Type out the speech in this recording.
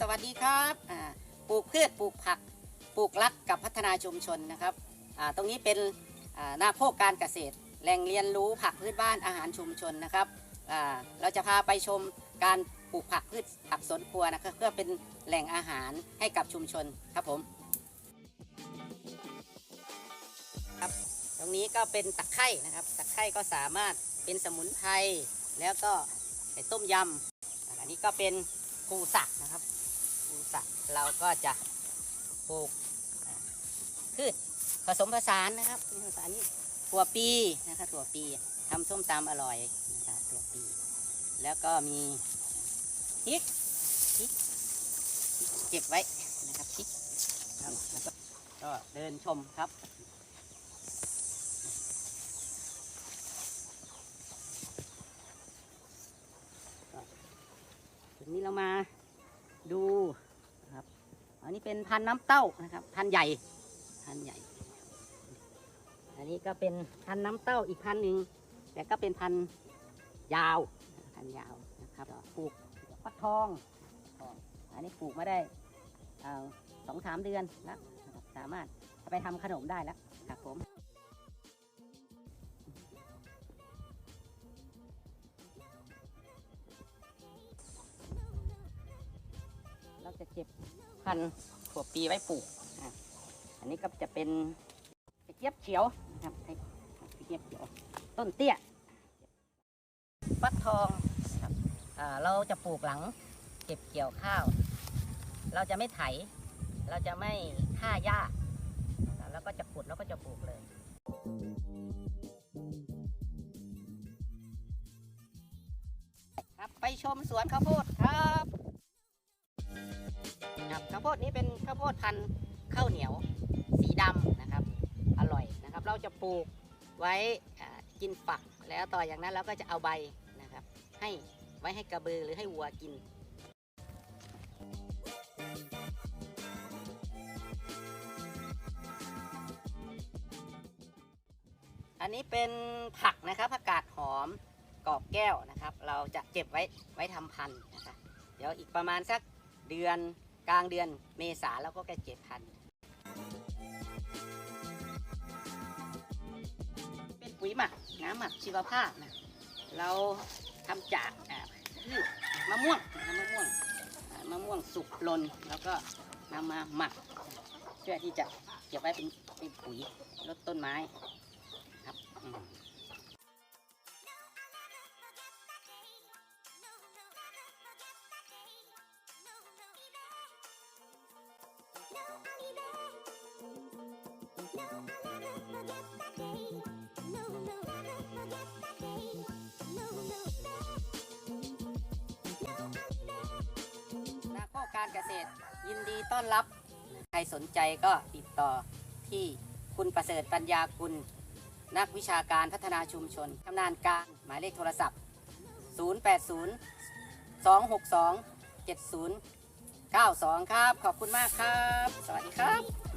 สวัสดีครับปลูกพืชปลูกผักปลูกรักกับพัฒนาชุมชนนะครับตรงนี้เป็นหน้าโภคการเกษตร แหล่งเรียนรู้ผักพื้นบ้านอาหารชุมชนนะครับเราจะพาไปชมการปลูกผักพืชผักสวนครัวนะครับเพื่อเป็นแหล่งอาหารให้กับชุมชนครับผมครับตรงนี้ก็เป็นตะไคร่นะครับตะไคร่ก็สามารถเป็นสมุนไพรแล้วก็ใส่ต้มยำอันนี้ก็เป็นปูสักนะครับูสักเราก็จะปลูกพืชผสมผสานนะครับนี่ผสานนี้ถั่วปีนะครับถั่วปีทำส้มตำอร่อยนะครับถั่วปี แล้วก็มีพริกพริกพริกเก็บไว้นะครับพริกแล้วก็ก็เดินชมครับทีนี้เรามาดู นี้เป็นพันน้ำเต้านะครับ พันใหญ่พันใหญ่ อันนี้ก็เป็นพันน้ำเต้าอีกพันหนึ่งแต่ก็เป็นพันยาวพันยาวนะครับปลูกฟักทอง อันนี้ปลูกมาได้สองสามเดือนแล้วนะสามารถไปทำขนมได้แล้วครับผม จะเก็บพันถั่วปีไว้ปลูกอันนี้ก็จะเป็นกระเจี๊ยบเขียวนะครับกระเจี๊ยบเขียวต้นเตี้ยฟักทองครับเราจะปลูกหลัง เก็บเกี่ยวข้าว เราจะไม่ไถ เราจะไม่ฆ่าหญ้าแล้วก็จะขุดแล้วก็จะปลูกเลยครับไปชมสวนข้าวโพดครับ ครับข้าวโพดนี้เป็นข้าวโพดพันธุ์ข้าวเหนียวสีดำนะครับ อร่อยนะครับ เราจะปลูกไว้กินฝักแล้วต่ออย่างนั้นเราก็จะเอาใบนะครับ ให้ไว้ให้กระบือหรือให้วัวกินอันนี้เป็นผักนะครับผักกาดหอมกรอบแก้วนะครับ เราจะเก็บไว้ไว้ทำพันธุ์นะครับเดี๋ยวอีกประมาณสักเดือน กลางเดือนเมษาเราก็จะเก็บพันเป็นปุ๋ยหมักน้ำหมักชีวภาพนะเราทำจากพืชมะม่วงมะม่วงมะม่วงสุกลนแล้วก็นำมาหมัก เพื่อที่จะเก็บไว้เป็นเป็นปุ๋ยลดต้นไม้ครับ ยินดีต้อนรับ ใครสนใจก็ติดต่อที่คุณประเสริฐปัญญาคุณ นักวิชาการพัฒนาชุมชนชำนาญการหมายเลขโทรศัพท์ 080 262 7092 ครับ ขอบคุณมากครับ สวัสดีครับ